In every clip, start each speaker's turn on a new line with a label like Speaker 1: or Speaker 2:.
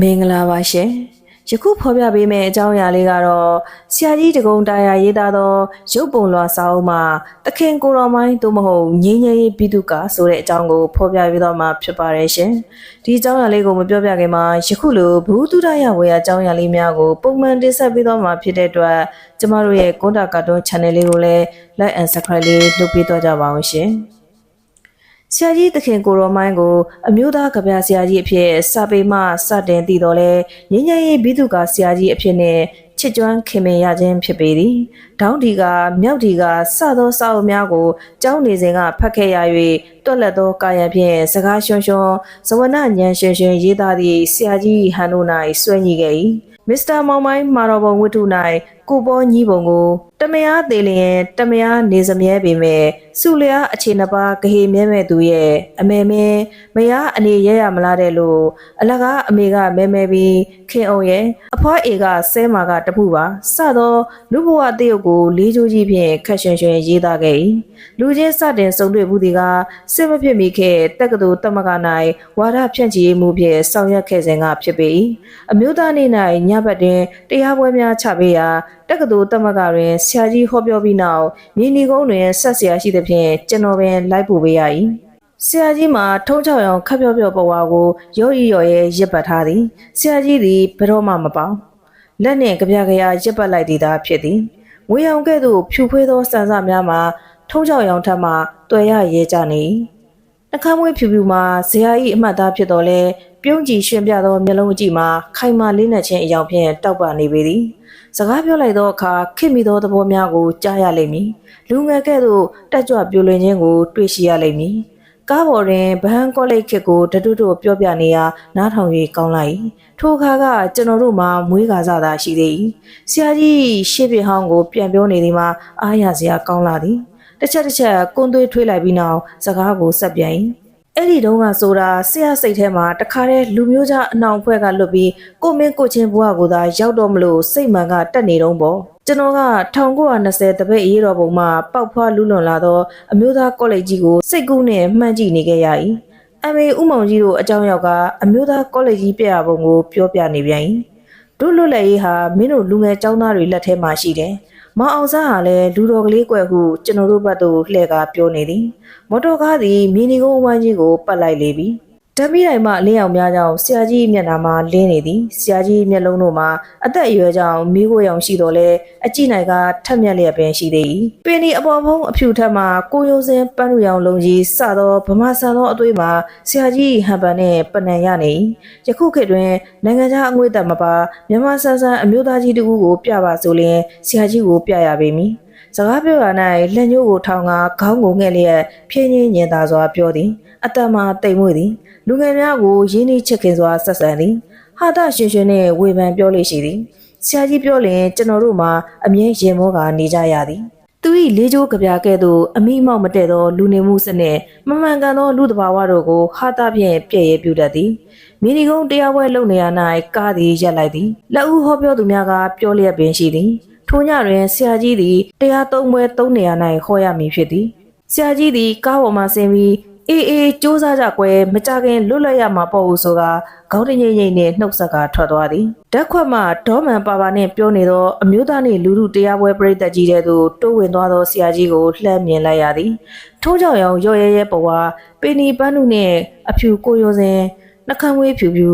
Speaker 1: မင်္ဂလာပါရှင်ယခုဖော်ပြပေးမယ့်အကြောင်းအရာလေးကတော့ဆရာကြီးတကုံတာယာရေးသားသောရုပ်ပုံလွှာစာအုပ်မှာတခင်ကိုတော်မိုင်းသို့မဟုတ်ငင်းငယ်ရေးပြည်သူကဆိုတဲ့အကြောင်းကိုဖော်ပြပေးတော့မှာဖြစ်ပါတယ်ရှင်ဒီအကြောင်းအရာလေးကိုမပြောပြခင်မှာယခုလိုဘူးတုဒရဝေယအကြောင်းအရာလေးများကိုပုံမှန်တင်ဆက်ပေးတော့မှာဖြစ်တဲ့အတွက်ကျမတို့ရဲ့ကွန်တာကာတွန်း channel လေးကိုလည်း like and subscribe လေးလုပ်ပေးတော့ကြပါအောင်ရှင် ဆရာကြီးသခင်ကိုရောမိုင်းကိုအမျိုးသားကဗျာဆရာကြီးအဖြစ်စာပေမှစတင်တည်တော်လဲငញ្ញရေးဘိဓုကဆရာကြီးအဖြစ်နဲ့ချစ်ကျွမ်းခင်မင်ရခြင်းဖြစ်ပေသည်။ဒေါင်းဒီကမြောက်ဒီကစသောစာအုပ်များကိုကျောင်းနေစဉ်ကဖတ်ခဲ့ရ၍တွက်လက်သောကာယံဖြင့်စကားရွှွန်ရွှွန်ဇဝနညံရွှင်ရွှင်ရေးသားသည့်ဆရာကြီးဟန်တို့၌ဆွဲညှိခဲ့၏။မစ္စတာမောင်မိုင်းမာတော်ဘုံဝတ္ထု၌ ကိုပေါ်ညီးပုံကိုတမယားသေးလျင်တမယားနေစမြဲပေမဲ့စုလျားအခြေနှစ်ပါးဂဟေမြဲမဲ့သူရဲ့အမေမဲမယားအနေရရမလားတဲ့လို့အလကားအမေကမဲမဲပြီးခင်အောင်ရဲ့အဖွားအေကဆဲမာကတပူပါစတော့လူဘဝတရုတ်ကိုလေးချိုးကြီးဖြင့်ခက်ရွှင်ရွှင်ရေးသားခဲ့၏လူချင်းစတင်ဆုံတွေ့မှုတွေကစစ်မဖြစ်မိခဲ့တက္ကသိုလ်တမက၌ဝါဒဖြန့်ချီမှုဖြင့်ဆောင်ရွက်ခဲ့စဉ်ကဖြစ်ပေ၏အမျိုးသားနေ့၌ညဘက်တွင်တရားပွဲများချပေးရာ တက္ကသိုလ်တမကတွင်ဆရာကြီးဟောပြောပြီးနောက်မြင်းဒီကုန်းတွင်ဆက်ဆရာရှိသဖြင့်ကျွန်တော်ပင်လိုက်ပို့ပေးရ၏ဆရာကြီးမှာထုံးချောက်ရောင်ခပ်ပြော့ပြော့ပဝါကိုရော့ရီရော်ရဲရစ်ပတ်ထားသည်ဆရာကြီးသည်ဘယ်တော့မှမပေါလက်နှင့်ကြပြကြရရစ်ပတ်လိုက်သည်သာဖြစ်သည်ဝေအောင်ကဲ့သို့ဖြူဖွေးသောစံစများမှာထုံးချောက်ရောင်ထက်မှတွေ့ရရဲကြနေ၏နှခမ်းမွေးဖြူဖြူမှာဇရာ၏အမှတ်သားဖြစ်တော်လဲပြုံးကြည့်ရှင်ပြသောမျက်လုံးအကြည့်မှာခိုင်မာလေးနက်ခြင်းအယောင်ဖြင့်တောက်ပနေပေသည် စကားပြောလိုက်သောအခါခင်မိသောသဘောများကိုကြားရလိမ့်မည်လူငယ်ကဲ့သို့တက်ကြွပြိုလွင်ခြင်းကို တွေ့ရှိရလိမ့်မည်ကားပေါ်တွင်ဗဟန်းကောလိပ်ခစ်ကိုတတုတုပြောပြနေရာနားထောင်၍ကောင်းလိုက်ထိုအခါကကျွန်တော်တို့မှာမွေးကားစားသာရှိသေး၏ဆရာကြီးရှေ့ပြဟောင်းကို ပြန်ပြောနေသည်မှာအားရစရာကောင်းလာသည်တစ်ချက်တစ်ချက်ကွန်းသွေးထွေးလိုက်ပြီးနောက်စကားကိုဆက်ပြန်၏ အဲ့ဒီတုန်းကဆိုတာဆရာစိတ်ထဲမှာတခါတည်းလူမျိုးသားအနောင်ဖွဲ့ကလွတ်ပြီးကိုမင်းကိုချင်းဘွားကိုသာရောက်တော့မလို့စိတ်မှန်ကတက်နေတော့ပေါ့ကျွန်တော်က1920တပည့်အေးတော်ပုံမှာပောက်ဖွားလူလွန်လာသောအမျိုးသားကောလိပ်ကြီးကိုစိတ်ကူးနဲ့မှန်းကြည့်နေခဲ့ရ၏အမေဥမောင်ကြီးတို့အကြောင်းရောက်ကအမျိုးသားကောလိပ်ကြီးပြရပုံကိုပြောပြနေပြန်၏တို့လွတ်လပ်ရေးဟာမင်းတို့လူငယ်ចောင်းသားတွေလက်ထဲမှာရှိတယ် မောင်အောင်စားဟာလည်းလူတော်ကလေးကွယ်ဟုကျွန်တော်တို့ဘက်သို့လှည့်ကားပြောနေသည်မော်တော်ကားသည်မီနီကုန်းဝိုင်းကြီးကိုပတ်လိုက်လေပြီ ဓမ္မိတိုင်းမှလင်းအောင်များကြောင့်ဆရာကြီးမျက်နှာမှာလင်းနေသည်ဆရာကြီးမျက်လုံးတို့မှာအသက်အရွယ်ကြောင့်မိခိုးရောင်ရှိတော်လဲအကြည့်နိုင်ကထက်မြက်လျက်ပင်ရှိသေး၏ပင်ဒီအပေါ်ဖုံးအဖြူထက်မှကိုရိုးစင်းပန်းလူရောင်လုံးကြီးစသောဗမာဆန်သောအသွေးမှာဆရာကြီးဟန်ပန်နှင့်ပနံရနေ၏ယခုခေတ်တွင်နိုင်ငံခြားအငွေ့သက်မပါမြန်မာဆန်ဆန်အမျိုးသားကြီးတဦးကိုပြပါဆိုလျင်ဆရာကြီးကိုပြရပေမည်စကားပြောရ၌လက်ညှိုးကိုထောင်ကခေါင်းကိုငှက်လျက်ဖြင်းချင်းညင်သာစွာပြောသည်အတ္တမတိမ်မွေ့သည် လူငယ်များကိုရင်းနှီးချစ်ခင်စွာဆက်ဆံသည်ဟာတာရှင်ရှင်နှင့်ဝေဖန်ပြောလေရှိသည်ဆရာကြီးပြောလျင်ကျွန်တော်တို့မှာအမြဲရင်မောကနေကြရသည်သူ၏လေးချိုးကြပြကဲ့သို့အမိမောက်မတည့်သောလူနေမှုစနစ်မမှန်ကန်သောလူတဘာဝတို့ကိုဟာတာဖြင့်ပြည့်ရဲပြုတတ်သည်မီနီကုန်းတရားပွဲလုပ်နေရ၌ကားသည်ရက်လိုက်သည်လက်ဦးဟောပြောသူများကပြောလျက်ပင်ရှိသည်ထိုညတွင်ဆရာကြီးသည်တရားသုံးပွဲသုံးနေရ၌ဟောရမည်ဖြစ်သည်ဆရာကြီးသည်ကားပေါ်မှဆင်းပြီး အေးအေးစူးစမ်းကြကွယ်မကြခင်လွတ်လပ်ရမှာပေါ့ဟုဆိုကခေါင်းတငိမ့်ငိမ့်နဲ့နှုတ်ဆက်ကထွက်သွားသည်ဓာတ်ခွက်မှဒေါမန်ပါပါနဲ့ပြောနေသောအမျိုးသားနှင့်လူလူတရားပွဲပြိသက်ကြီးတဲ့သို့တိုးဝင်သွားသောဆရာကြီးကိုလှမ်းမြင်လိုက်ရသည်ထိုးကြောင်ရောင်ရော့ရဲရဲပေါ်ဝါပင်နီပန်းနုနှင့်အဖြူကိုရိုစဉ်နှကမ်းဝေးဖြူဖြူ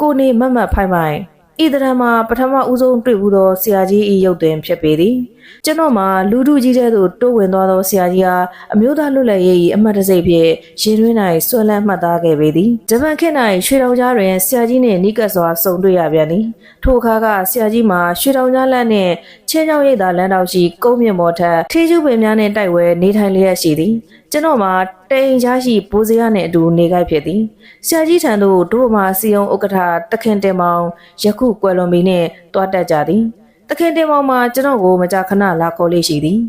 Speaker 1: ကိုနေမတ်မတ်ဖိုင်ဖိုင် ဤတရံမှာပထမဦးဆုံးတွေ့ဘူးသောဆရာကြီးဤရုပ်သွင်းဖြစ်ပေသည်ကျွန်တော်မှာလူထုကြီးတဲ့သို့တိုးဝင်သွားသောဆရာကြီးဟာအမျိုးသားလွတ်လပ်ရေး၏အမှတ်တစိတ်ဖြင့်ရင်တွင်း၌ဆွဲလန်းမှတ်သားခဲ့ပေသည်ဂျပန်ခေတ်၌ရွှေတောင်ကြားတွင်ဆရာကြီးနှင့်နီးကပ်စွာဆုံတွေ့ရပြန်သည်ထိုအခါကဆရာကြီးမှာရွှေတောင်ကြားလမ်းနှင့်ချင်းချောင်းရိပ်သာလမ်းတောက်ရှိကုန်းမြင့်ပေါ်ထက်ထီးကျူးပင်များနှင့်တိုက်ဝဲနေထိုင်လျက်ရှိသည် ကျွန်တော်မှာတိန်ရှားရှိဘိုးစရနှင့်အတူနေခိုက်ဖြစ်သည်ဆရာကြီးထံသို့တို့မှာစီယုံဥက္ကဋ္ဌတခင်တင်မောင်ယခုကွယ်လွန်ပြီနှင့်တွားတက်ကြသည်တခင်တင်မောင်မှာကျွန်တော်ကိုမကြာခဏလာခေါ်လေးရှိသည်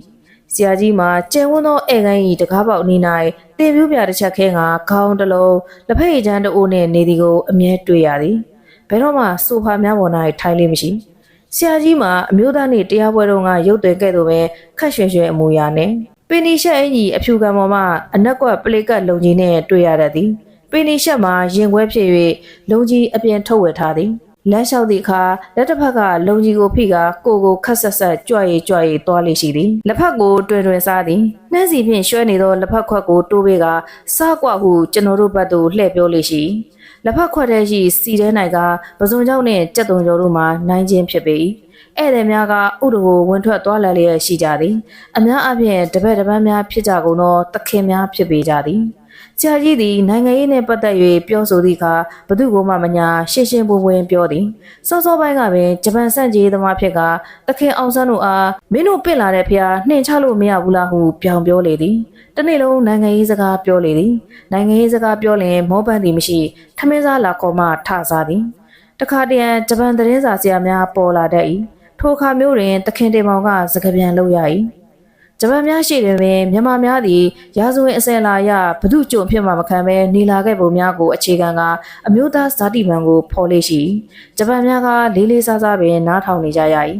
Speaker 1: ဆရာကြီးမှာကျန်ဝန်းသောဧကန်၏တကားပေါက်အနီး၌တင်ပြူးပြတစ်ချက်ခဲငါခေါင်းတစ်လုံးလက်ဖက်ရည်ချမ်းတအိုးနှင့်နေသည်ကိုအမြဲတွေ့ရသည်ဘယ်တော့မှဆိုဖာများပေါ်၌ထိုင်လေးမရှိဆရာကြီးမှာအမျိုးသားနှင့်တရားပွဲတော်ကရုပ်သွင်းခဲ့သို့ပဲခက်ရွှင်ရွှင်အမူအရာနှင့် ပင်နီရှက်အင်ကြီးအဖြူကံပေါ်မှာအနက်ကွက်ပလေကတ်လုံကြီးနဲ့တွေ့ရတတ်သည်ပင်နီရှက်မှာရင်ခွဲဖြစ်၍လုံကြီးအပြင်ထုတ်ဝယ်ထားသည်လမ်းလျှောက်သည့်အခါလက်တစ်ဖက်ကလုံကြီးကိုဖိကကိုကိုခတ်ဆက်ဆက်ကြွရီကြွရီသွားလေရှိသည်လက်ဖက်ကိုတွင်တွင်စားသည်နှဲစီဖြင့်ရွှဲနေသောလက်ဖက်ခွက်ကိုတိုးပေးကစားကွဟုကျွန်တော်တို့ဘက်သို့လှည့်ပြောလေရှိလက်ဖက်ခွက်ထဲရှိစီထဲ၌ကပစုံကြောင့်နှင့်ကြက်တုံကျော်တို့မှနိုင်ခြင်းဖြစ်ပေ၏ ဧည့်သည်များကဥဒကိုဝင်ထွက်သွားလာလျက်ရှိကြသည်အများအပြားတပတ်တပတ်များဖြစ်ကြကုန်သောတခင်များဖြစ်ပေကြသည်ဆရာကြီးသည်နိုင်ငံရေးနှင့်ပတ်သက်၍ပြောဆိုသည့်အခါဘသူကိုမှမညာရှင်းရှင်းပွင့်ပွင့်ပြောသည်စောစောပိုင်းကပင်ဂျပန်စန့်ကြီးသမားဖြစ်ကတခင်အောင်ဆန်းတို့အားမင်းတို့ပင့်လာတဲ့ဖျားနှင်ချလို့မရဘူးလားဟုပြောင်ပြောလေသည်တနေ့လုံးနိုင်ငံရေးစကားပြောလေသည်နိုင်ငံရေးစကားပြောလင်မောပန်းသည်မရှိထမင်းစားလာခေါ်မှထစားသည်တခါတရံဂျပန်သတင်းစာဆရာများပေါ်လာတတ်၏ ထိုအခါမျိုးတွင်တခင်တင်မောင်ကစကားပြန်လုပ်ရ၏ဂျပန်များရှိတွင်ပင်မြန်မာများသည်ရာဇဝင်အစင်လာရဘဒုကြုံဖြစ်မှမခံဘဲနေလာခဲ့ပုံများကိုအခြေခံကအမျိုးသားဇာတိမှန်ကိုဖော်လေရှိဂျပန်များကလေးလေးစားစားပင်နားထောင်နေကြရ၏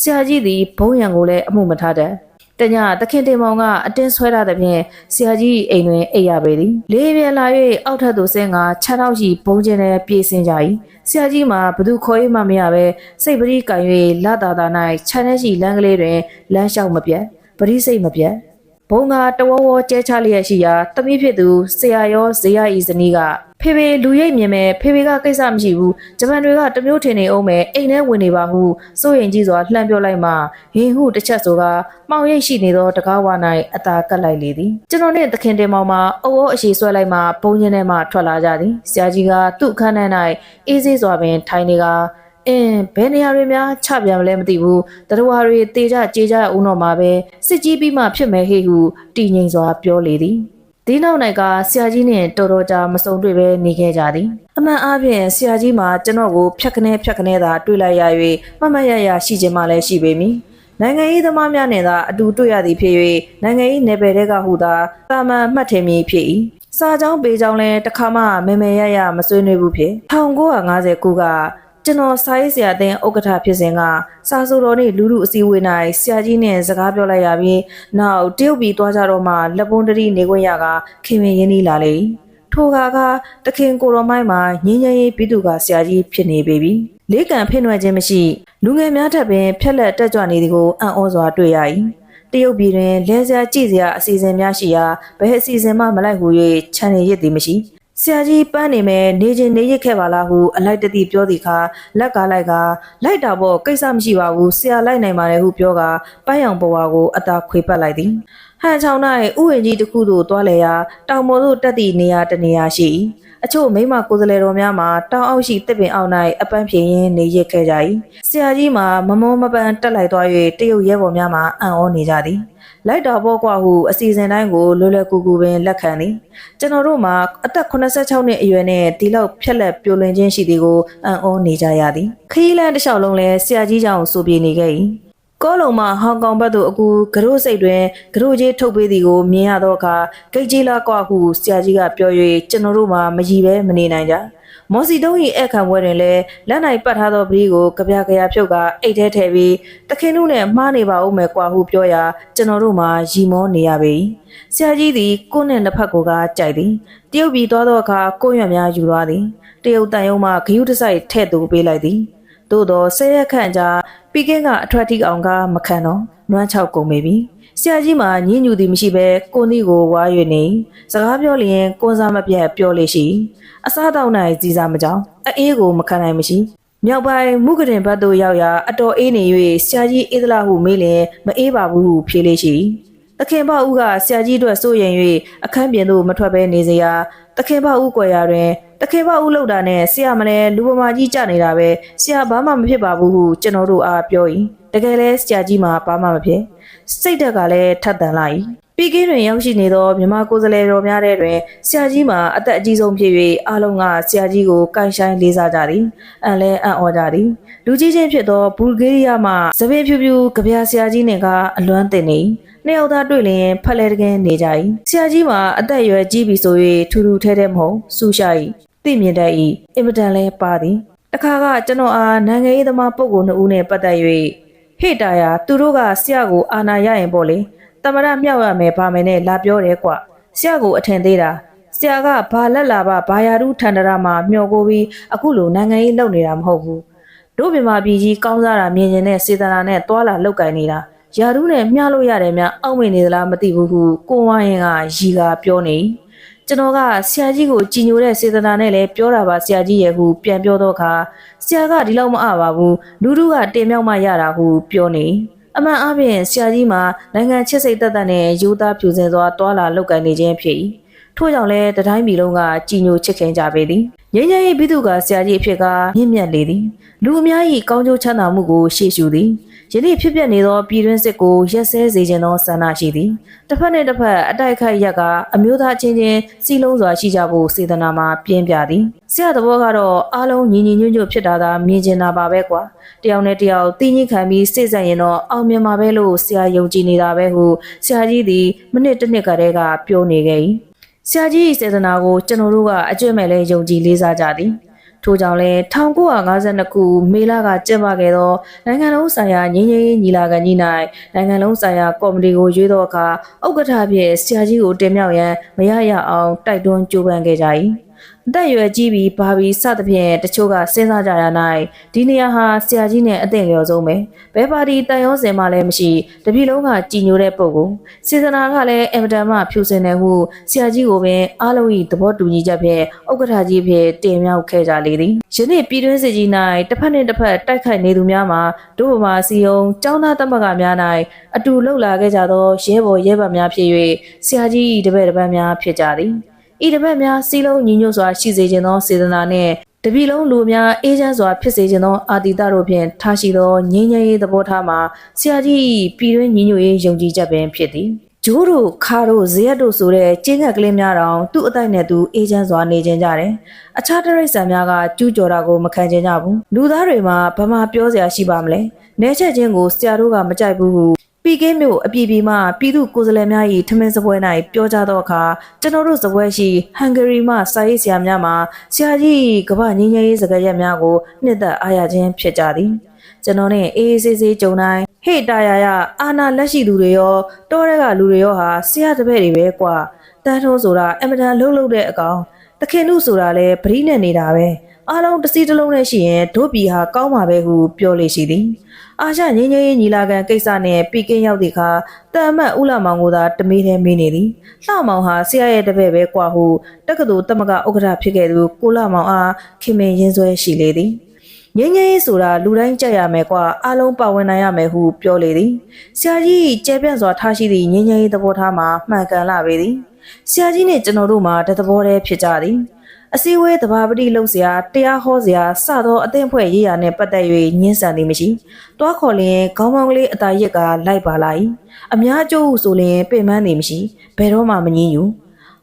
Speaker 1: ဆရာကြီးသည်ဘုံရံကိုလည်းအမှုမထားတတ် တညသခင်တင်မောင်ကအတင်းဆွဲထားတဲ့ဖြင့်ဆရာကြီးအိမ်တွင်အိပ်ရပေသည်လေးပြန်လာ၍အောက်ထပ်သို့ဆင်းကခြေထောက်ရှိဘုံကျင်းနဲ့ပြေးဆင်းကြ၏ဆရာကြီးမှာဘသူခေါ်ရမှမရပဲစိတ်ပရိကံ၍လာတာတာ၌ခြံထဲရှိလမ်းကလေးတွင်လမ်းလျှောက်မပြတ်ပရိစိတ်မပြတ် ဘုံကတဝဝကျဲချလျက်ရှိရာတမိဖြစ်သူဆရာရောဇေယဤဇနီးကဖေဖေလူရိတ်မြင်မဲ့ဖေဖေကကိစ္စမရှိဘူးဂျပန်တွေကတမျိုးထင်နေအောင်မဲ့အိမ်ထဲဝင်နေပါဟုစိုးရင်ကြီးစွာလှမ်းပြောလိုက်မှဟင်ဟုတစ်ချက်ဆိုကမှောင်ရိပ်ရှိနေသောတကားဝါ၌အသာကတ်လိုက်လေသည်ကျွန်တော်နှင့်သခင်တင်မောင်မှာအဝေါ်အရှိဆွဲလိုက်မှဘုံကျင်းထဲမှထွက်လာကြသည်ဆရာကြီးကသူ့အခန်းထဲ၌အေးဆေးစွာပင်ထိုင်နေက အင်းဘယ်နေရာတွေများချပြန်မလဲမသိဘူးတရဝါတွေတေကြကြေကြအောင်တော့မှာပဲစစ်ကြီးပြီးမှဖြစ်မယ်ဟေ့ဟုတည်ငြိမ်စွာပြောလေသည်ဒီနောက်၌ကဆရာကြီးနှင့်တော်တော်ကြာမစုံတွေ့ပဲနေခဲ့ကြသည်အမှန်အားဖြင့်ဆရာကြီးမှာကျွန်တော်ကိုဖြတ်ခနဲဖြတ်ခနဲသာတွေ့လိုက်ရ၍မမရရရှိခြင်းမှလည်းရှိပေမည်နိုင်ငံရေးသမားများနဲ့သာအတူတွေ့ရသည်ဖြစ်၍နိုင်ငံရေးနယ်ပယ်တွေကဟုသာတာမန်မှတ်ထင်မည်ဖြစ်၏စာကြောင်းပေကြောင်းလဲတစ်ခါမှမေမေရရမဆွေးနွေးဘူးဖြစ်1950ခုက ကျွန်တော်စာရေးဆရာတဲ့ဥက္ကဋ္ဌဖြစ်စဉ်ကစာဆိုတော်နဲ့လူလူအစည်းအဝေး၌ဆရာကြီးနဲ့စကားပြောလိုက်ရပြီးနောက်တရုတ်ပြည်သွားကြတော့မှလက်ပွန်းတတိနေခွင့်ရကခင်မင်းရင်းနှီးလာလေထိုကကတခင်ကိုတော်မိုင်းမှာငင်းငယ်ရေးပြည်သူကဆရာကြီးဖြစ်နေပေပြီလေးကံဖိနှွယ်ခြင်းမရှိလူငယ်များထပ်ပင်ဖြက်လက်တက်ကြွနေသည်ကိုအံ့ဩစွာတွေ့ရ၏တရုတ်ပြည်တွင်လဲစရာကြည့်စရာအစီအစဉ်များရှိရာဘယ်အစီအစဉ်မှမလိုက်ဟူ၍ခြံနေရစ်သည်မရှိ ဆရာကြီးပန်းနေမယ်နေချင်းနေရစ်ခဲ့ပါလားဟုအလိုက်တတိပြောသည်ခါလက်ကားလိုက်ကလိုက်တာပေါ့ကိစ္စမရှိပါဘူးဆရာလိုက်နိုင်ပါတယ်ဟုပြောကပန်းရောင်ပေါ်ဝါကိုအသာခွေပတ်လိုက်သည်ဟန်ချောင်း၌ဥဝင်ကြီးတစ်ခုသို့တွားလေရာတောင်ပေါ်သို့တက်သည့်နေရာတစ်နေရာရှိအချို့မိမကိုယ်စလဲတော်များမှာတောင်အောက်ရှိတစ်ပင်အောက်၌အပန်းဖြေရင်းနေရစ်ခဲ့ကြ၏ဆရာကြီးမှာမမောမပန်းတက်လိုက်သွား၍တရုတ်ရဲဘော်များမှာအံ့ဩနေကြသည် လိုက်တော်ဘောကွာဟုအစီအစဉ်တိုင်းကိုလွယ်လွယ်ကူကူပင်လက်ခံသည်ကျွန်တော်တို့မှာအသက်86နှစ်အရွယ်နဲ့ဒီလောက်ဖြက်လက်ပြိုလွင်ခြင်းရှိသည်ကိုအံ့ဩနေကြရသည်ခရီးလန်းတစ်လျှောက်လုံးလဲဆရာကြီးကြောင့်ဆိုပြေနေခဲ့၏ ကောလုံးမှဟောင်ကောင်ဘက်သို့အခုကရိုးစိတ်တွင်ကရိုးကြီးထုတ်ပေးသည်ကိုမြင်ရသောအခါဂိတ်ကြီးလာကွာဟုဆရာကြီးကပြော၍ကျွန်တော်တို့မှမကြည်ပဲမနေနိုင်ကြမော်စီတုံး၏အခမ်းပွဲတွင်လည်းလက်၌ပတ်ထားသောပရီကိုကြပြကြရဖြုတ်ကအိတ်ထဲထည့်ပြီးတခင်တို့နဲ့မှားနေပါဦးမယ်ကွာဟုပြောရာကျွန်တော်တို့မှရီမောနေရပေ။ဆရာကြီးသည်ကိုယ်နဲ့လက်ဖက်ကိုကကြိုက်သည်။တရုတ်ပြည်သွားသောအခါကိုရွံ့များယူသွားသည်။တရုတ်တန်ယုံမှဂယုတစိုက်ထဲ့သူပေးလိုက်သည်။သို့သောဆဲရက်ခန့်ကြာ ပြီးကင်းကအထွတ်ထိပ်အောင်ကမခံတော့နွမ်းချောက်ကုန်ပြီ။ဆရာကြီးမှာညဉ့်ညူသည်မရှိဘဲကိုနည်းကိုဝါ၍နေစကားပြောလျင်ကိုစားမပြတ်ပြောလေရှိအစားတောက်နိုင်စီစားမကြောင်အေးကိုမခံနိုင်မရှိမြောက်ပိုင်းမုကတင်ဘတ်သို့ရောက်ရာအတော်အေးနေ၍ဆရာကြီးအေးသလားဟုမေးလျင်မအေးပါဘူးဟုဖြေလေရှိသခင်ဘဦးကဆရာကြီးအတွက်စိုးရင်၍အခန်းပြင်သို့မထွက်ဘဲနေစရာ သခင်ဘဦးကွယ်ရာတွင်တခင်ဘဦးလောက်တာနဲ့ဆရာမလဲလူပမာကြီးကြနေတာပဲဆရာဘာမှမဖြစ်ပါဘူးဟုကျွန်တော်တို့အားပြော၏တကယ်လဲဆရာကြီးမှာဘာမှမဖြစ်စိတ်ဓာတ်ကလည်းထပ်တန်လာ၏ပြည်ကင်းတွင်ရောက်ရှိနေသောမြန်မာကိုယ်စားလှယ်တော်များတဲ့တွင်ဆရာကြီးမှာအသက်အကြီးဆုံးဖြစ်၍အားလုံးကဆရာကြီးကိုကန်ဆိုင်လေးစားကြသည်အန်လဲအံ့ဩကြသည်လူကြီးချင်းဖြစ်သောဘူလ်ဂေးရီးယားမှသပင်ဖြူဖြူကြပြဆရာကြီးနှင့်ကအလွမ်းတင်နေ နှစ်ယောက်သားတွေ့လျင်ဖက်လဲတကင်းနေကြ၏ဆရာကြီးမှာအသက်အရွယ်ကြီးပြီဆို၍ထူထူထဲထဲမဟုတ်စူရှာ၏သိမြင်တတ်၏အင်မတန်လဲပါသည်တခါကကျွန်တော်အားနိုင်ငံရေးသမားပုဂ္ဂိုလ်နှစ်ဦးနဲ့ပတ်သက်၍ဟေ့တာယာသူတို့ကဆရာကိုအာနာရရင်ပေါ့လေတမရမြောက်ရမယ်ဗာမယ်နဲ့လာပြောတယ်ကွဆရာကိုအထင်သေးတာဆရာကဘာလက်လာပါဘာယာရုထန္တရာမှာမျှော်ကိုပြီးအခုလိုနိုင်ငံရေးလုပ်နေတာမဟုတ်ဘူးတို့မြန်မာပြည်ကြီးကောင်းစားတာမြင်ကျင်တဲ့စေတနာနဲ့တွာလာလောက်ကင်နေတာ ယာရုနဲ့မျှလို့ရတယ်များအောက်မေ့နေသလားမသိဘူးဟုကိုဝိုင်းရင်ကရီကပြောနေကျွန်တော်ကဆရာကြီးကိုကြည်ညိုတဲ့စေတနာနဲ့လည်းပြောတာပါဆရာကြီးရဲ့ဟုပြန်ပြောတော့ခါဆရာကဒီလောက်မအပါဘူးလူလူကတင်မြောက်မှရတာဟုပြောနေအမှန်အပြင်ဆရာကြီးမှာနိုင်ငံချစ်စိတ်သက်သက်နဲ့ယူသားဖြူစင်စွာတွာလာလောက်ကင်နေခြင်းဖြစ်၏ထို့ကြောင့်လည်းတတိုင်းပြည်လုံးကကြည်ညိုချစ်ခင်ကြပေသည်ငြိမ်းချမ်းရေးဘိသူကဆရာကြီးအဖြစ်ကမြင့်မြတ်လေသည်လူအများ၏ကောင်းကျိုးချမ်းသာမှုကိုရှေ့ရှုသည် ယနေ့ဖြစ်ပျက်နေသောပြည်တွင်းစစ်ကိုရက်စဲစေခြင်းသောဆန္ဒရှိသည်တစ်ဖက်နှင့်တစ်ဖက်အတိုက်ခိုက်ရက်ကအမျိုးသားချင်းချင်းစီလုံးစွာရှိကြဖို့စေတနာမှာပြင်းပြသည်ဆရာသဘောကတော့အားလုံးညီညီညွတ်ညွတ်ဖြစ်တာသာမြင်ကျင်တာပါပဲကွာတယောက်နဲ့တယောက်တင်းကြီးခံပြီးစိတ်ဆက်ရင်တော့အောင်မြင်မှာပဲလို့ဆရာယုံကြည်နေတာပဲဟုဆရာကြီးသည်မိနစ်တစ်နှစ်ကတည်းကပြောနေခဲ့၏ဆရာကြီး၏စေတနာကိုကျွန်တော်တို့ကအကျွတ်မဲ့လဲယုံကြည်လေးစားကြသည် ထို့ကြောင့်လဲ1952ခုမေလကကျင်းပခဲ့သောနိုင်ငံလုံးဆိုင်ရာငြိမ်းချမ်းရေးညီလာခံကြီး၌နိုင်ငံလုံးဆိုင်ရာကော်မတီကိုရွေးသောအခါဥက္ကဋ္ဌဖြင့်ဆရာကြီးကိုတင်မြှောက်ရန်မရရအောင်တိုက်တွန်းကြိုးပမ်းခဲ့ကြ၏ အသက်အရွယ်ကြီးပြီးဘာပြီးစသဖြင့်တချို့ကစဉ်းစားကြရ၌ဒီနေရာဟာဆရာကြီးနဲ့အသင့်လျော်ဆုံးပဲဘယ်ပါတီတန်ရုံးစင်မှလည်းမရှိတပြည်လုံးကကြည်ညိုတဲ့ပုံကိုစေစနာကလည်းအင်မတန်မှဖြူစင်တယ်ဟုဆရာကြီးကိုပင်အားလုံး၏သဘောတူညီချက်ဖြင့်ဥက္ကဋ္ဌကြီးဖြင့်တင်မြှောက်ခဲ့ကြလေသည်ယနေ့ပြည်တွင်းစစ်ကြီး၌တစ်ဖက်နှင့်တစ်ဖက်တိုက်ခိုက်နေသူများမှာဒုဗမာစီယုံចောင်းသားသမဂ္ဂများ၌အတူလှုပ်လာခဲ့ကြသောရဲဘော်ရဲဘက်များဖြစ်၍ဆရာကြီး၏တပည့်တပန်းများဖြစ်ကြသည် ဤတပတ်များစီလုံးညီညွတ်စွာရှိစေခြင်းသောစေတနာနှင့်တပြည်လုံးလူများအေးချမ်းစွာဖြစ်စေခြင်းသောအာတိတတို့ဖြင့်ထားရှိသောငြိမ်းချမ်းရေးသဘောထားမှာဆရာကြီး၏ပြည်တွင်းညီညွတ်ရေးယုံကြည်ချက်ပင်ဖြစ်သည်ဂျိုးတို့ခါတို့ဇရက်တို့ဆိုတဲ့ကျင်းငက်ကလေးများတောင်သူ့အတိုက်နဲ့သူအေးချမ်းစွာနေကြကြတယ်။အခြားတရိတ်ဆန်များကကျူးကျော်တာကိုမခံချင်ကြဘူး။လူသားတွေမှာဘာမှပြောစရာရှိပါမလဲ။နဲချက်ချင်းကိုဆရာတို့ကမကြိုက်ဘူးဟု ပီကင်းမျိုးအပြည်ပြည်မှပြည်သူကိုယ်စားလှယ်များ၏ထမင်းစပွဲ၌ပြောကြားသောအခါကျွန်တော်တို့စပွဲရှိဟန်ဂရီမှစာရေးဆရာများမှဆရာကြီးကမ္ဘာငင်းငယ်ရေးစကားရက်များကိုနှစ်သက်အားရခြင်းဖြစ်ကြသည်ကျွန်တော်နဲ့အေးအေးဆေးဆေးကြုံတိုင်းဟေ့တာယာရအာနာလက်ရှိသူတွေရောတောတဲ့ကလူတွေရောဟာဆရာတပည့်တွေပဲကွာတန်းထုံးဆိုတာအမတန်လှုပ်လှုပ်တဲ့အကောင်တခင်တို့ဆိုတာလည်းပရိနဲ့နေတာပဲ အားလုံးတစ်စီးတစ်လုံးနဲ့ရှိရင်ဒုတ်ပြည်ဟာကောင်းပါပဲဟုပြောလေရှိသည်အာရှငင်းငယ်ညီလာခံကိစ္စနဲ့ပီကင်းရောက်သည့်အခါတန်အမတ်ဦးလာမောင်ကသာတမေးထဲမေးနေသည်လှမောင်ဟာဆရာရဲ့တပည့်ပဲကွာဟုတက္ကသိုလ်တမကဥက္ကဋ္ဌဖြစ်ခဲ့သူကိုလာမောင်အားခင်မင်ရင်းဆွဲရှိလေသည်ငင်းငယ်ဆိုတာလူတိုင်းကြက်ရမယ်ကွာအားလုံးပါဝင်နိုင်ရမယ်ဟုပြောလေသည်ဆရာကြီးကျဲပြန့်စွာထားရှိသည့်ငင်းငယ်သဘောထားမှာမှန်ကန်လာပေသည်ဆရာကြီးနှင့်ကျွန်တော်တို့မှာတသဘောတည်းဖြစ်ကြသည် အစည်းအဝေးတဘာပတိလှုပ်เสียတရားဟောเสียစသောအသင်းဖွဲ့ရေးရာနဲ့ပတ်သက်၍ညှင်းဆန်သည်မရှိတွားခေါ်လျင်ခေါင်းပေါင်းကလေးအတာရက်ကလိုက်ပါလာ၏အများကျိုးဆိုလျင်ပင်ပန်းသည်မရှိဘယ်တော့မှမငြင်းယူ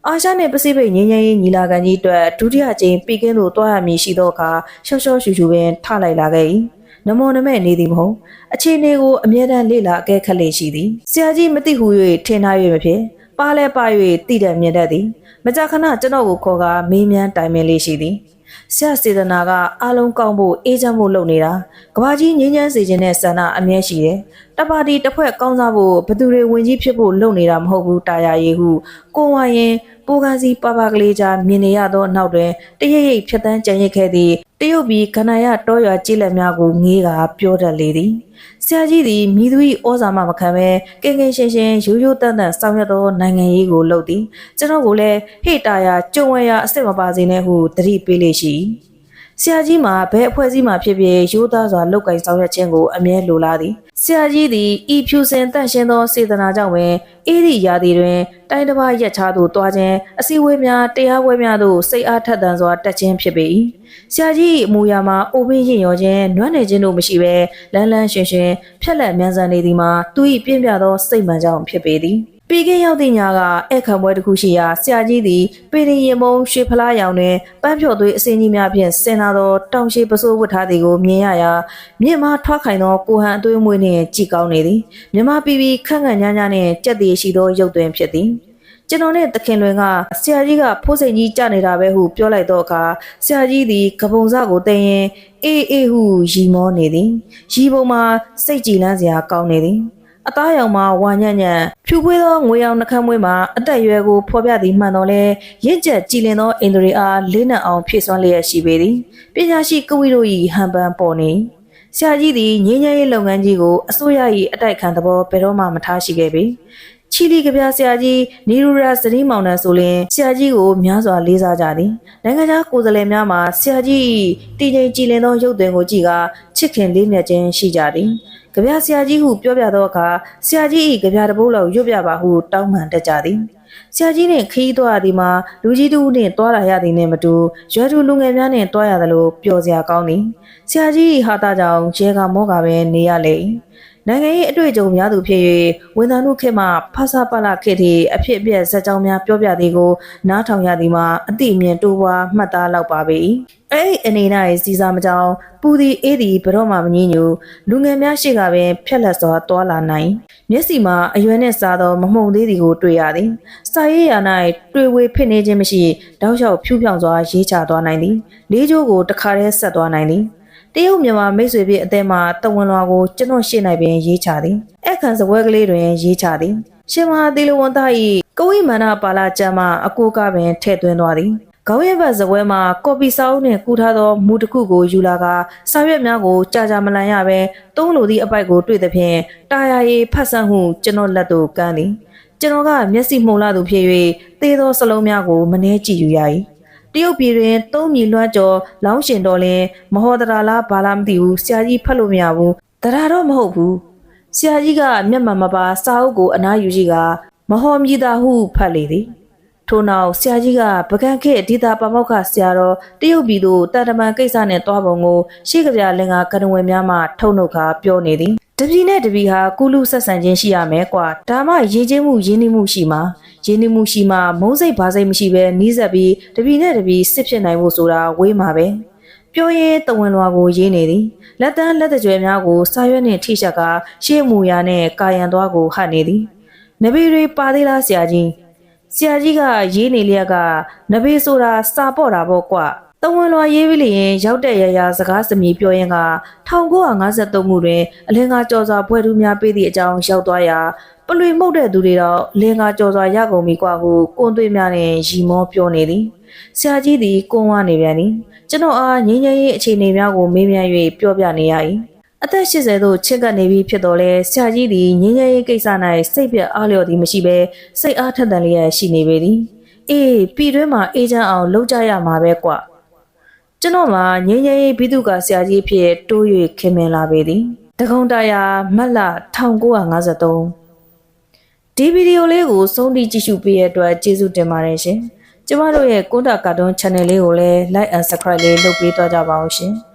Speaker 1: အာရှနဲ့ပစိဖိတ်ငင်းငယ်ရေးညီလာခံကြီးအတွက်ဒုတိယကြိမ်ပြည်ကင်းသို့တွားရမည်ရှိသောအခါရှော့ရှော့ရှူရှူပင်ထလိုက်လာခဲ့၏နမောနမဲ့နေသည်မဟုတ်အခြေအနေကိုအမြဲတမ်းလေ့လာအကဲခတ်လေရှိသည်ဆရာကြီးမသိဟု၍ထင်ထား၍မဖြစ် ပါလဲပါ၍တည်တယ်မြင်တတ်သည်မကြာခဏကျွန်တော်ကိုခေါ်ကမေးမြန်းတိုင်ပင်လေးရှိသည်ဆရာစေတနာကအားလုံးကောင်းဖို့အေးချမ်းဖို့လုပ်နေတာကဘာကြီးငင်းချမ်းစေခြင်းနဲ့ဆန္ဒအမြဲရှိတယ်တပါတီတစ်ဖွဲ့ကောင်းစားဖို့ဘသူတွေဝင်ကြီးဖြစ်ဖို့လုပ်နေတာမဟုတ်ဘူးတာယာရီဟုကိုဝါရင်ပိုကန်စီပါပါကလေးကြားမြင်နေရသောနောက်တွင်တရိပ်ရိပ်ဖြတ်တန်းကြံရစ်ခဲ့သည့်တရုတ်ပြည်ခန္ဓာရတောရွာကြည်လက်များကိုငေးကပြောတတ်လေသည် ဆရာကြီးသည်မိသူ၏ဩဇာမမခံဘဲကင်ကင်ရှင်းရှင်းရိုးရိုးတန်တန်ဆောင်ရွက်သောနိုင်ငံရေးကိုလုပ်သည်ကျွန်တော်ကိုလည်းဟေ့တာယာကြုံဝဲရာအစ်စ်မပါစေနဲ့ဟုတတိပေးလေရှိ ဆရာကြီးမှာဘယ်အဖွဲ့အစည်းမှဖြစ်ဖြစ်ရိုးသားစွာလောက်ကင်ဆောင်ရွက်ခြင်းကိုအမြဲလိုလားသည်ဆရာကြီးသည်ဤဖြူစင်တန့်ရှင်းသောစေတနာကြောင့်ပင်အေဒီရာသီတွင်တိုင်းတစ်ပါးရက်ချသို့တွားခြင်းအစည်းအဝေးများတရားပွဲများသို့စိတ်အားထက်သန်စွာတက်ခြင်းဖြစ်ပေ၏ဆရာကြီးအမူအရာမှာအိုပင်းရင်ရောခြင်းနွမ်းနယ်ခြင်းတို့မရှိဘဲလန်းလန်းရှင်ရှင်ဖြက်လက်မြန်ဆန်နေသည်မှာသူ၏ပြင်းပြသောစိတ်မှန်ကြောင့်ဖြစ်ပေသည် ပြီးခဲ့ရောက်သည့်ညကဧခံပွဲတစ်ခုရှိရာဆရာကြီးသည်ပေရင်ရင်မုံရွှေဖလားရောင်တွင်ပန်းဖြော်သွေးအစင်းကြီးများဖြင့်ဆင်လာသောတောင်ရှိပစိုးဝတ်ထားသည်ကိုမြင်ရရာမြင့်မထွက်ခိုင်သောကိုဟန်အသွေးမွေးနှင့်ကြည်ကောင်းနေသည်မြမပီပီခန့်ခန့်ညားညားနှင့်ကြက်သည်ရှိသောရုပ်သွင်းဖြစ်သည်ကျွန်တော်နဲ့တခင်လွင်ကဆရာကြီးကဖိုးစိန်ကြီးကြနေတာပဲဟုပြောလိုက်တော့အခါဆရာကြီးသည်ကပုံစကိုတင်ရင်အေးအေးဟုရီမောနေသည်ရီပုံမှာစိတ်ကြည်လန်းစရာကောင်းနေသည် အသားရောင်မှာဝါညံ့ညံ့ဖြူပွေးသောငွေရောင်နှကမ်းမွေးမှာအသက်အရွယ်ကိုဖော်ပြသည်မှန်တော်လဲရင့်ကျက်ကြည်လင်သောအိန္ဒြေအားလေးနက်အောင်ဖြည့်စွမ်းလျက်ရှိပေသည်ပညာရှိကဝိတို့၏ဟန်ပန်ပေါ်နေဆရာကြီးသည်ငင်းငယ်ရေးလုပ်ငန်းကြီးကိုအစိုးရ၏အတိုက်ခံသဘောဘယ်တော့မှမထားရှိခဲ့ပေချီလီကဗျာဆရာကြီးနီရူရာစတိမောင်နှံဆိုရင်ဆရာကြီးကိုများစွာလေးစားကြသည်နိုင်ငံခြားကိုယ်စားလှယ်များမှာဆရာကြီး၏တည်ငြိမ်ကြည်လင်သောရုပ်သွင်းကိုကြည့်ကချစ်ခင်လေးမြတ်ခြင်းရှိကြသည် ကဗျာဆရာကြီးဟုပြောပြသောအခါဆရာကြီး၏ကဗျာတပုတ်လောက်ရွတ်ပြပါဟုတောင်းပန်တတ်ကြသည်ဆရာကြီးနှင့်ခရီးသွားသည်မှာလူကြီးတူနှင့်တွာလာရသည်နှင့်မတူရွယ်တူလူငယ်များနှင့်တွာရသလိုပျော်စရာကောင်းသည်ဆရာကြီး၏ဟာတာကြောင့်ကျဲကမောကပင်နေရလေ၏နိုင်ငံရေးအတွေ့အကြုံများသူဖြစ်၍ဝန်ထမ်းတို့ခေတ်မှဖဆပလခေတ်ထိအဖြစ်အပျက်ဇက်ကြောင်းများပြောပြသည်ကိုနားထောင်ရသည်မှာအတိအမြင်တိုးပွားမှတ်သားလောက်ပါပေ၏ အဲ့ဒီအနေ၌စီစာမကြောင်ပူသည်အေးသည်ဘရော့မှမငင်းညူလူငယ်များရှိကပင်ဖြက်လက်စွာတွာလာနိုင်မျက်စီမှာအရွယ်နှင့်စားသောမမှုန်သေးသည်ကိုတွေ့ရသည်စာရေးရာ၌တွေ့ဝေဖြစ်နေခြင်းမရှိတောက်လျှောက်ဖြူးဖြောင်စွာရေးချသွားနိုင်သည်လေးချိုးကိုတခါတည်းဆက်သွားနိုင်သည်တရုတ်မြန်မာမိတ်ဆွေပြည်အသင်းမှတဝန်လွာကိုကျွန်တော်ရှေ့နိုင်ပင်ရေးချသည်အခန့်စပွဲကလေးတွင်ရေးချသည်ရှင်မဟာသီလဝန်သား၏ကဝိမာနပါလာကျမ်းမှအကိုကပင်ထည့်သွင်းသွားသည် ခေါင်းရဲဘတ်ဇပွဲမှာကော်ပီစာအုပ်နှင့်ကူထားသောမူတစ်ခုကိုယူလာကစာရွက်များကိုကြာကြာမလန်ရဘဲသုံးလိုသည့်အပိုက်ကိုတွေ့သဖြင့်တာယာရည်ဖတ်ဆန်းဟုကျွန်တော်လက်သို့ကမ်းသည်ကျွန်တော်ကမျက်စိမှုန်လာသူဖြစ်၍သေသောစလုံးများကိုမနှဲကြည့်ယူရ၏တရုတ်ပြည်တွင်သုံးမြီလွှမ်းကျော်လောင်းရှင်တော်လင်မဟော်တရာလားဘာလားမသိဘူးဆရာကြီးဖတ်လို့မရဘူးတရားတော့မဟုတ်ဘူးဆရာကြီးကမျက်မှန်မပါစာအုပ်ကိုအနားယူရှိကမဟော်မြည်သာဟုဖတ်လေသည် ထို့နောက်ဆရာကြီးကပကံခေတ်ဒေတာပမောက္ခဆရာတော်တရုတ်ပြည်သို့တာတမန်ကိစ္စနှင့်တွားပုံကိုရှေ့ကဗျာလင်္ကာကရဏဝင်များမှထုတ်နှုတ်ခါပြောနေသည်တပီနဲ့တပီဟာကုလူဆက်ဆံခြင်းရှိရမယ်ကွာဒါမှရည်ချင်းမှုရင်းနှီးမှုရှိမှာရင်းနှီးမှုရှိမှမုန်းစိတ်ဘာစိတ်မရှိပဲနီးစပ်ပြီးတပီနဲ့တပီစစ်ဖြစ်နိုင်ဖို့ဆိုတာဝေးမှာပဲပြောရင်တဝန်လွာကိုရေးနေသည်လက်တန်းလက်တကြွယ်များကိုစာရွက်နှင့်ထိရှက်ကရှေ့မူရာနှင့်ကာယံသွားကိုဟတ်နေသည်နဘေတွေပါသေးလားဆရာကြီး ဆရာကြီးကရေးနေလျက်ကနဘေဆိုတာစာပေါ့တာပေါ့ကွတဝန်လွာရေးပြီးလျင်ရောက်တဲ့ရရာစကားစမြည်ပြောရင်းက1953ခုတွင်အလင်္ကာကျော်စွာပွဲထူးများပေးသည့်အကြောင်းရောက်သွားရာပလွေမှုတ်တဲ့သူတွေတော့လင်္ကာကျော်စွာရကုန်ပြီကွာဟုကွန်သွေးများနဲ့ရီမောပြောနေသည်ဆရာကြီးသည်ကွန်ဝနေပြန်သည်ကျွန်တော်အားငင်းငယ်ရေးအခြေအနေများကိုမေးမြန်း၍ပြောပြနေရ၏ အသက်80သို့ချစ်ကပ်နေပြီဖြစ်တော်လဲဆရာကြီးသည်ငင်းငယ်ရေးကိစ္စ၌စိတ်ပြတ်အားလျော်သည်မရှိဘဲစိတ်အားထက်သန်လျက်ရှိနေပေသည်အေးပြည်တွင်းမှာအေးချမ်းအောင်လုပ်ကြရမှာပဲကွာကျွန်တော်မှာငင်းငယ်ရေးဘိတုကဆရာကြီးဖြစ်တိုး၍ခင်မင်လာပေသည်တကုံတရာမတ်လ1953ဒီဗီဒီယိုလေးကိုဆုံးထိကြည့်ရှုပေးရတဲ့အတွက်ကျေးဇူးတင်ပါတယ်ရှင်။ကျမတို့ရဲ့ကွန်တာကာတွန်း channel လေးကိုလည်း like and subscribe လေးလုပ်ပေးသွားကြပါအောင်ရှင်။